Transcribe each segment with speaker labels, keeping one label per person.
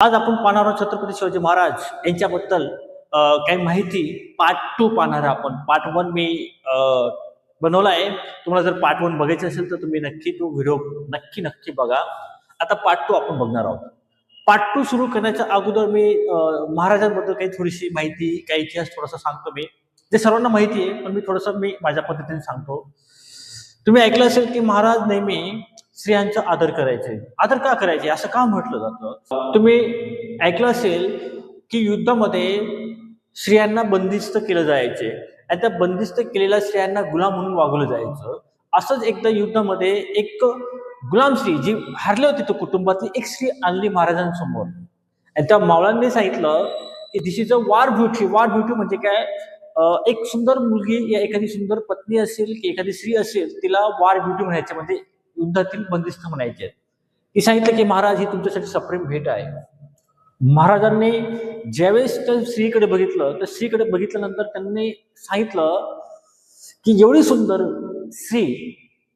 Speaker 1: आज आपण पाहणार आहोत छत्रपती शिवाजी महाराज यांच्याबद्दल काही माहिती पार्ट टू पाहणार आहे आपण. पार्ट वन मी बनवला आहे. तुम्हाला जर पार्ट वन बघायचं असेल तर तुम्ही नक्की तो व्हिडिओ नक्की नक्की बघा. आता पार्ट टू आपण बघणार आहोत. पार्ट टू सुरू करण्याच्या अगोदर मी महाराजांबद्दल काही थोडीशी माहिती काही इतिहास थोडासा सांगतो मी. जे सर्वांना माहिती आहे पण मी थोडंसं मी माझ्या पद्धतीने सांगतो. तुम्ही ऐकलं असेल की महाराज नेहमी स्त्रियांचा आदर करायचे. आदर का करायचे? असं का म्हटलं जातं? तुम्ही ऐकलं असेल की युद्धामध्ये स्त्रियांना बंदिस्त केलं जायचे. आणि त्या बंदिस्त केलेल्या स्त्रियांना गुलाम म्हणून वागवलं जायचं. असंच एकदा युद्धामध्ये एक गुलाम स्त्री जी हारली होती तो कुटुंबातली एक स्त्री आणली महाराजांसमोर. आणि त्या मावळांनी सांगितलं की दिस इज अ वार ब्युटी वार ब्युटी म्हणजे काय? एक सुंदर मुलगी या एखादी सुंदर पत्नी असेल की एखादी स्त्री असेल तिला वार ब्युटी म्हणायचे. म्हणजे युद्धातील बंदिस्त म्हणायचे आहेत. ती सांगितलं की महाराज ही तुमच्यासाठी सप्रेम भेट आहे. महाराजांनी ज्यावेळेस त्या स्त्रीकडे बघितलं तर स्त्रीकडे बघितल्यानंतर त्यांनी सांगितलं की एवढी सुंदर स्त्री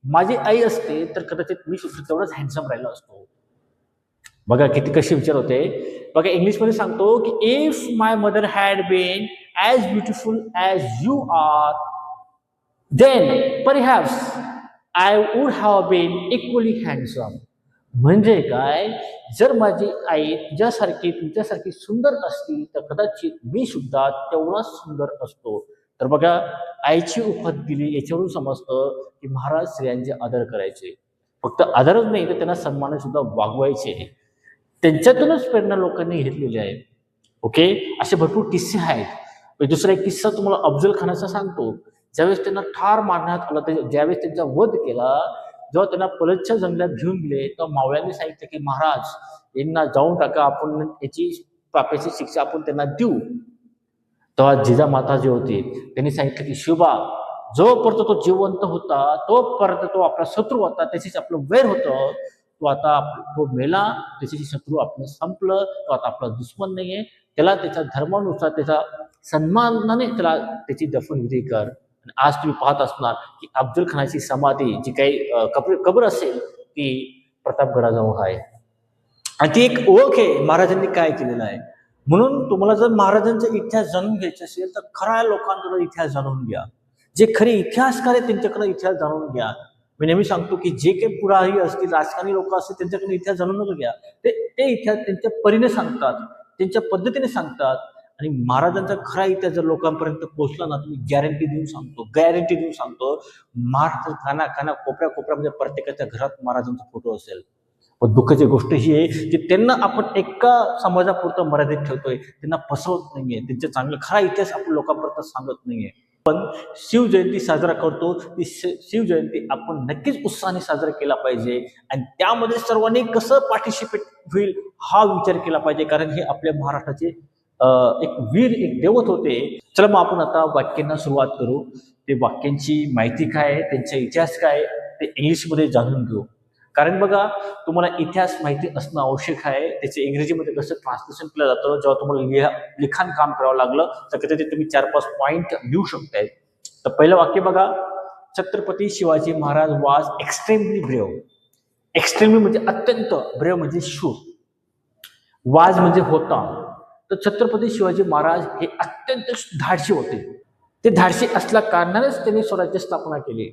Speaker 1: माझी आई असते तर कदाचित मी सुद्धा तेवढंच हँडसम राहिलो असतो. बघा किती कसे विचार होते. बघा इंग्लिशमध्ये सांगतो की if my mother had been as beautiful as you are then perhaps I would have been equally handsome म्हणजे काय? जर माझी आई तुझ्यासारखी तुमच्यासारखी सुंदर असती तर कदाचित मी सुद्धा तेवढाच सुंदर असतो. तर बघा आईची उफत दिली याच्यावरून समजतं की महाराज स्त्रियांचे आदर करायचे. फक्त आदरच नाही तर त्यांना सन्माने सुद्धा वागवायचे. त्यांच्यातूनच प्रेरणा लोकांनी घेतलेली आहे. ओके असे भरपूर किस्से आहेत. दुसरा एक किस्सा तुम्हाला अफजल खानाचा सांगतो. ज्यावेळेस त्यांना ठार मारण्यात आलं तर ज्यावेळेस त्यांचा वध केला जेव्हा त्यांना पलतच्या जंगलात घेऊन गेले तेव्हा मावळ्यांनी सांगितलं की महाराज यांना जाऊन टाका आपण याची पापाची शिक्षा आपण त्यांना देऊ. तेव्हा जिजामाता जे होते त्यांनी सांगितलं की शिवा जोपर्यंत तो जिवंत होता तोपर्यंत तो आपला शत्रू होता त्याच्याशी आपलं वैर होतं. तो आता तो मेला त्याच्याशी शत्रू आपलं संपलं तो आता आपला दुश्मन नाहीये. त्याला त्याच्या धर्मानुसार त्याचा सन्मानाने त्याला त्याची दफनविधी कर. आज तुम्ही पाहत असणार की अब्दुल खानाची समाधी जी काही कबर कबर असेल ती प्रतापगडाजवळ आहे. आणि ती एक ओळख आहे महाराजांनी काय केलेलं आहे. म्हणून तुम्हाला जर महाराजांचा इतिहास जाणून घ्यायचा असेल तर खऱ्या लोकांकडून इतिहास जाणून घ्या. जे खरे इतिहासकार आहेत त्यांच्याकडे इतिहास जाणून घ्या. मी नेहमी सांगतो की जे काही पुराही असतील राजकारणी लोक असतील त्यांच्याकडे इतिहास जाणून घ्या. ते ते इतिहास त्यांच्या परीने सांगतात त्यांच्या पद्धतीने सांगतात. आणि महाराजांचा खरा इतिहास जर लोकांपर्यंत पोहोचला ना तुम्ही गॅरंटी देऊन सांगतो गॅरंटी देऊन सांगतो महाराष्ट्र खाना खाना कोपऱ्या कोपऱ्यामध्ये म्हणजे प्रत्येकाच्या घरात महाराजांचा फोटो असेल. पण दुःखाची गोष्ट ही आहे की त्यांना आपण एका समाजापुरतं मर्यादित ठेवतोय त्यांना फसवत नाहीये त्यांचा चांगला खरा इतिहास आपण लोकांपर्यंत सांगत नाहीये. पण शिवजयंती साजरा करतो ती शिवजयंती आपण नक्कीच उत्साहाने साजरा केला पाहिजे आणि त्यामध्ये सर्वांनी कसं पार्टिसिपेट होईल हा विचार केला पाहिजे कारण हे आपल्या महाराष्ट्राचे एक वीर एक देवत होते. चला मग आपण आता वाक्यांना सुरुवात करू. ते वाक्यांची माहिती काय आहे? त्यांचा इतिहास काय ते इंग्लिशमध्ये जाणून घेऊ. कारण बघा तुम्हाला इतिहास माहिती असणं आवश्यक आहे. त्याचे इंग्रजीमध्ये कसं ट्रान्सलेशन केलं जातं जेव्हा तुम्हाला लिहा लिखाण काम करावं लागलं तर कधी तुम्ही चार पाच पॉईंट लिहू शकताय. तर पहिलं वाक्य बघा. छत्रपती शिवाजी महाराज वाज एक्स्ट्रीमली ब्रेव एक्स्ट्रीमली म्हणजे अत्यंत ब्रेव म्हणजे शूर. वाज म्हणजे होता. तर छत्रपती शिवाजी महाराज हे अत्यंत धाडशी होते. ते धाडशी असल्या कारणानेच त्यांनी स्वराज्य स्थापना केली.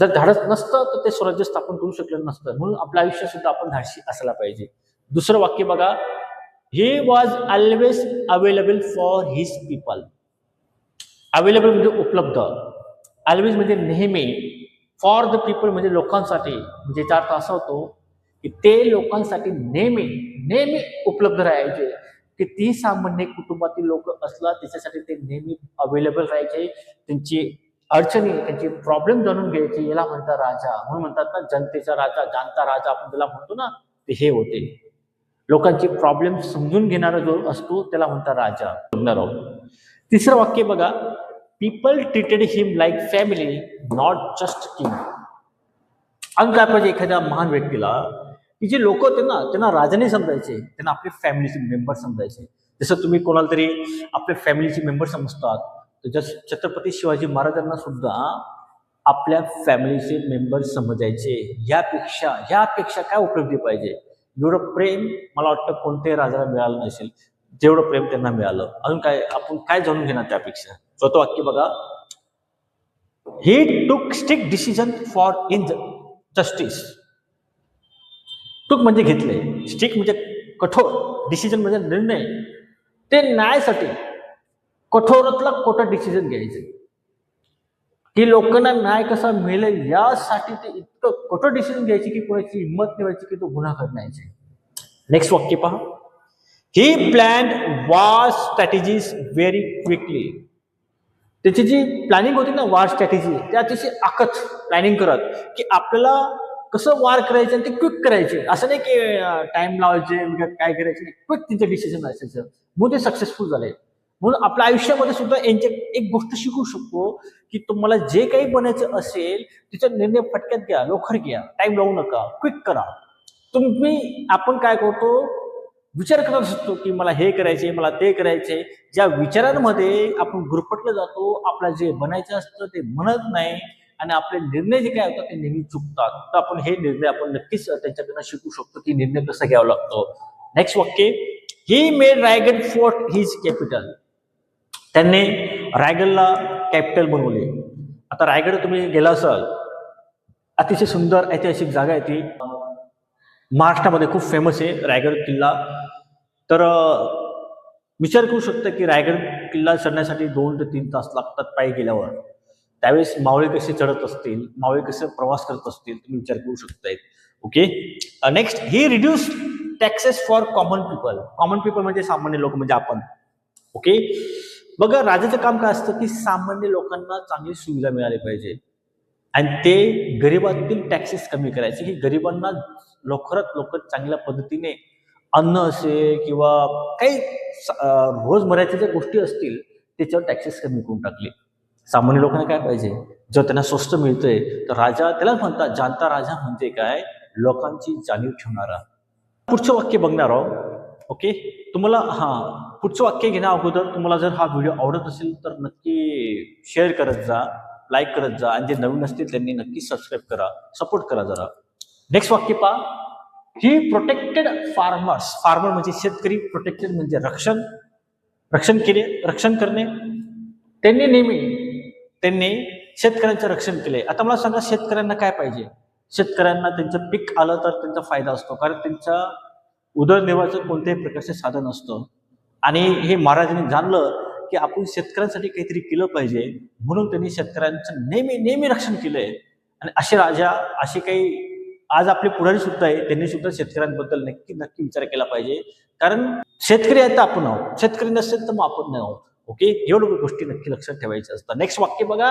Speaker 1: जर धाडस नसतं तर ते स्वराज्य स्थापन करू शकलं नसतं. म्हणून आपलं आयुष्य सुद्धा आपण धाडशी असायला पाहिजे. दुसरं वाक्य बघा. He was always available for his people available म्हणजे उपलब्ध. ऑलवेज म्हणजे नेहमी. फॉर द पीपल म्हणजे लोकांसाठी. म्हणजे याचा अर्थ असा होतो की ते लोकांसाठी नेहमी नेहमी उपलब्ध राहायचे. की ती सामान्य कुटुंबातील लोक असला त्याच्यासाठी ते नेहमी अवेलेबल राहायचे. त्यांची अडचणी त्यांचे प्रॉब्लेम जाणून घ्यायची. याला म्हणतात राजा. म्हणून म्हणतात ना जनतेचा राजा जाणता राजा आपण त्याला म्हणतो ना ते हे होते. लोकांचे प्रॉब्लेम समजून घेणारा जो असतो त्याला म्हणतात राजा. बघणार आहोत. तिसरं वाक्य बघा. People treated him like family not just king अंग काय पाहिजे एखाद्या महान व्यक्तीला की जे लोक होते ना त्यांना राजाने समजायचे त्यांना आपले फॅमिलीचे मेंबर समजायचे. जसं तुम्ही कोणाला तरी आपल्या फॅमिलीचे मेंबर समजतात तर जस छत्रपती शिवाजी महाराजांना सुद्धा आपल्या फॅमिलीचे मेंबर समजायचे. यापेक्षा यापेक्षा काय उपलब्धी पाहिजे? एवढं प्रेम मला वाटतं कोणत्याही राजाला मिळालं नसेल जेवढं प्रेम त्यांना मिळालं. अजून काय आपण काय जाणून घेणार त्यापेक्षा? स्वतः वाक्य बघा. He took strict decision for injustice took म्हणजे घेतले. स्टिक म्हणजे कठोर डिसिजन म्हणजे निर्णय. ते न्यायासाठी कठोरातला कोटा डिसिजन घ्यायचे. की लोकांना न्याय कसा मिळेल यासाठी ते इतकं कठोर डिसिजन घ्यायचे की कोणाची हिंमत नाही की तो गुन्हा करण्याचे नेक्स्ट वाक्य पहा. ही plan war strategies very quickly त्याची जी प्लॅनिंग होती ना वार स्ट्रॅटेजी त्या अतिशय आखत प्लॅनिंग करत की आपल्याला कसं वार करायचं आणि ते क्विक करायचे. असं नाही की टाइम लावायचे काय करायचे नाही. क्विक त्यांचे डिसिजन असायचं म्हणून ते सक्सेसफुल झाले. म्हणून आपल्या आयुष्यामध्ये सुद्धा यांचे एक गोष्ट शिकू शकतो की तुम्हाला जे काही बनायचं असेल तिचा निर्णय फटक्यात घ्या लवकर घ्या. टाइम लावू नका. क्विक करा. तुम्ही आपण काय करतो विचार करत असतो की मला हे करायचे मला ते करायचे. ज्या विचारांमध्ये आपण गुरफटलं जातो आपल्याला जे बनायचं असतं ते म्हणत नाही. आणि आपले निर्णय जे काय होतात ते नेहमी चुकतात. तर आपण हे निर्णय आपण नक्कीच त्यांच्याकडनं शिकू शकतो की निर्णय कसा घ्यावा लागतो. नेक्स्ट वाक्य he made Raigad fort his capital त्यांनी रायगडला कॅपिटल बनवले. आता रायगड तुम्ही गेला असाल अतिशय सुंदर ऐतिहासिक जागा आहे ती. महाराष्ट्रामध्ये खूप फेमस आहे रायगड किल्ला. तर विचार करू शकता की रायगड किल्ला चढण्यासाठी दोन ते तीन तास लागतात पायी गेल्यावर. त्यावेळेस मावळे कसे चढत असतील मावळे कसे प्रवास करत असतील तुम्ही विचार करू शकताय okay next he reduce taxes for common people common people म्हणजे सामान्य लोक म्हणजे आपण. ओके बघा राजाचं काम काय असतं की सामान्य लोकांना चांगली सुविधा मिळाली पाहिजे. आणि ते गरिबातील टॅक्सेस कमी करायचे की गरिबांना लवकरात लवकर चांगल्या पद्धतीने अन्न असेल किंवा काही स- रोजमर्याच्या ज्या गोष्टी असतील त्याच्यावर टॅक्सेस कमी करून टाकले. सामान्य लोकांना काय पाहिजे? जर त्यांना स्वस्त मिळतंय तर राजा त्यालाच म्हणतात जाणता राजा म्हणजे काय? लोकांची जाणीव ठेवणारा. पुढचं वाक्य बघणार आहोत. ओके? तुम्हाला हा पुढचं वाक्य घेण्या अगोदर तुम्हाला जर हा व्हिडिओ आवडत असेल तर नक्की शेअर करत जा लाईक करत जा आणि जे नवीन असतील त्यांनी नक्की सबस्क्राईब करा सपोर्ट करा जरा. नेक्स्ट वाक्य पहा. ही प्रोटेक्टेड फार्मर्स फार्मर म्हणजे शेतकरी प्रोटेक्टेड म्हणजे रक्षण. रक्षण केले रक्षण करणे. त्यांनी नेहमी त्यांनी शेतकऱ्यांचं रक्षण केले आता मला सांगा शेतकऱ्यांना काय पाहिजे? शेतकऱ्यांना त्यांचं पीक आलं तर त्यांचा फायदा असतो कारण त्यांचा उदरनिर्वाहाचं कोणत्याही प्रकारचं साधन असतं आणि हे महाराजांनी जाणलं की आपण शेतकऱ्यांसाठी काहीतरी केलं पाहिजे म्हणून त्यांनी शेतकऱ्यांचं नेहमी नेहमी रक्षण केलंय. आणि असे राजा असे काही आज आपले पुढारी सुद्धा आहे त्यांनी सुद्धा शेतकऱ्यांबद्दल नक्की नक्की विचार केला पाहिजे. कारण शेतकरी आहेत तर आपण आहोत. शेतकरी नसेल तर मग आपण नाही आहोत. ओके? एवढं गोष्टी नक्की लक्षात ठेवायच्या असतात. नेक्स्ट वाक्य बघा.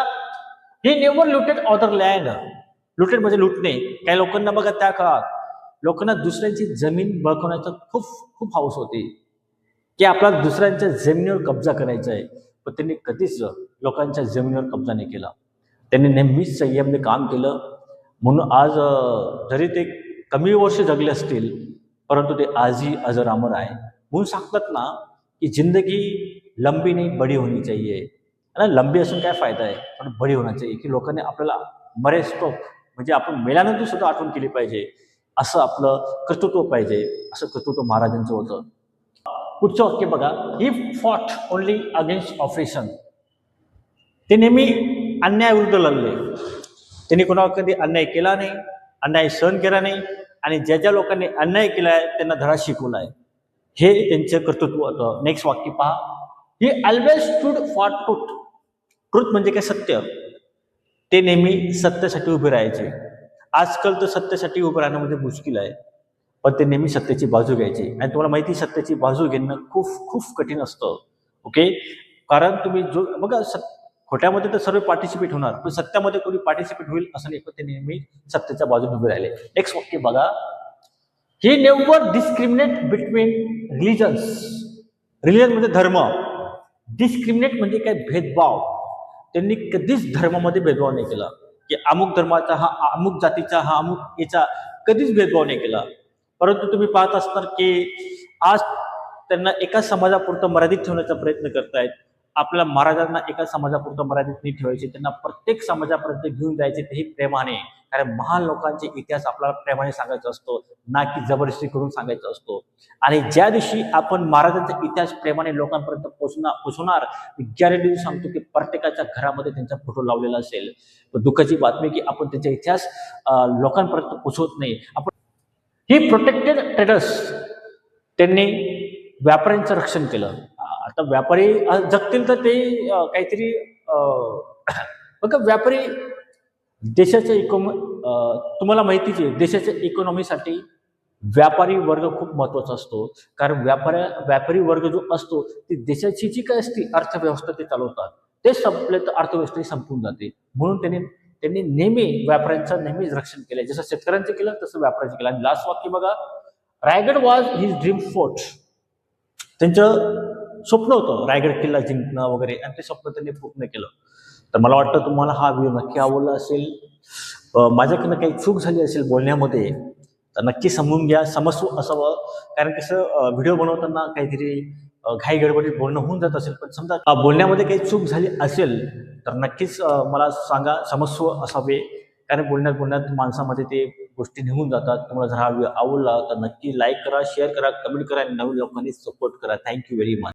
Speaker 1: He never looted other land looted म्हणजे लुटणे. काही लोकांना बघा त्या काळात. लोकांना दुसऱ्यांची जमीन बळकवण्याचा खूप खूप हाऊस होती. की आपला दुसऱ्यांच्या जमिनीवर कब्जा करायचा आहे. पण त्यांनी कधीच लोकांच्या जमिनीवर कब्जा नाही केला. त्यांनी नेहमीच संयमने काम केलं. म्हणून आज जरी ते कमी वर्ष जगले असतील परंतु ते आजही अजर अमर आहे. म्हणून सांगतात ना की जिंदगी लंबी नाही बडी होनी चाहिए. आणि लंबी असून काय फायदा आहे? पण बडी होणार चाहिए की लोकांनी आपल्याला मरेस्टॉप म्हणजे आपण मेल्यानंतर सुद्धा आठवण केली पाहिजे. असं आपलं कर्तृत्व पाहिजे. असं कर्तृत्व महाराजांचं होतं. पुढचं वाक्य बघा. He fought only against oppression ते नेहमी अन्यायाविरुद्ध लढले. त्यांनी कोणावर कधी अन्याय केला नाही अन्याय सहन केला नाही आणि ज्या ज्या लोकांनी अन्याय केला आहे त्यांना धडा शिकवला आहे हे त्यांचं कर्तृत्व होतं. नेक्स्ट वाक्य पहा. He always stood for truth truth म्हणजे काय? सत्य. ते नेहमी सत्यासाठी उभे राहायचे. आजकाल तर सत्यासाठी उभं राहणं म्हणजे मुश्किल आहे. पण ते नेहमी सत्याची बाजू घ्यायची. आणि तुम्हाला माहिती सत्याची बाजू घेणं खूप खूप कठीण असतं. ओके कारण तुम्ही जो बघा सत खोट्यामध्ये तर सर्व पार्टिसिपेट होणार. पण सत्यामध्ये कोणी पार्टिसिपेट होईल असं नाही. पण ते नेहमी सत्याच्या बाजूने उभे राहिले. नेक्स्ट वाक्य बघा. He never discriminate between religions religion म्हणजे धर्म. डिस्क्रिमिनेट म्हणजे काय? भेदभाव. त्यांनी कधीच धर्मामध्ये भेदभाव नाही केला. की अमुक धर्माचा हा अमुक जातीचा हा अमुक याचा कधीच भेदभाव नाही केला. परंतु तुम्ही पाहत असणार की आज त्यांना एका समाजापुरतं मर्यादित ठेवण्याचा प्रयत्न करतायत. आपल्या महाराजांना एका समाजापुरतं मर्यादित नाही ठेवायचे. त्यांना प्रत्येक समाजापर्यंत घेऊन जायचे तेही प्रेमाने. कारण महान लोकांचे इतिहास आपल्याला प्रेमाने सांगायचा असतो ना की जबरदस्ती करून सांगायचा असतो. आणि ज्या दिवशी आपण महाराजांचा इतिहास प्रेमाने लोकांपर्यंत पोचणार पोचवणार गॅरंटी सांगतो की प्रत्येकाच्या घरामध्ये त्यांचा फोटो लावलेला असेल दुःखाची बातमी की आपण त्यांचा इतिहास लोकांपर्यंत पोचवत नाही. आपण ही प्रोटेक्टेड ट्रेडर्स त्यांनी व्यापाऱ्यांचं रक्षण केलं. आता व्यापारी जगतील तर ते काहीतरी बघा व्यापारी देशाच्या इकोनॉमी तुम्हाला माहितीच आहे देशाच्या इकॉनॉमीसाठी व्यापारी वर्ग खूप महत्त्वाचा असतो. कारण व्यापाऱ्या व्यापारी वर्ग जो असतो ती देशाची जी काय असते अर्थव्यवस्था ते चालवतात. ते संपले तर अर्थव्यवस्था संपून जाते. म्हणून त्यांनी त्यांनी नेहमी व्यापाऱ्यांचं नेहमीच रक्षण केलं जसं शेतकऱ्यांचं केलं तसं व्यापाऱ्यांचं केलं. आणि लास्ट वाक्य बघा Raigad was his dream fort त्यांचं स्वप्न होतं रायगड किल्ला जिंकणं वगैरे. आणि ते स्वप्न त्यांनी पूर्ण केलं. तर मला वाटतं तुम्हाला हा व्हिडिओ नक्की आवडला असेल. माझ्याकडनं काही चूक झाली असेल बोलण्यामध्ये तर नक्की समजून घ्या समस्व असावं. कारण कसं व्हिडिओ बनवताना काहीतरी घाई गडबडीत बोलणं होऊन जात असेल. पण समजा बोलण्यामध्ये काही चूक झाली असेल तर नक्कीच मला सांगा समस्व असावे. कारण बोलण्यात बोलण्यात माणसामध्ये ते गोष्टी निघून जातात. तुम्हाला जर हा व्हिडिओ आवडला तर नक्की लाईक करा शेअर करा कमेंट करा आणि नवीन लोकांनी सपोर्ट करा. Thank you very much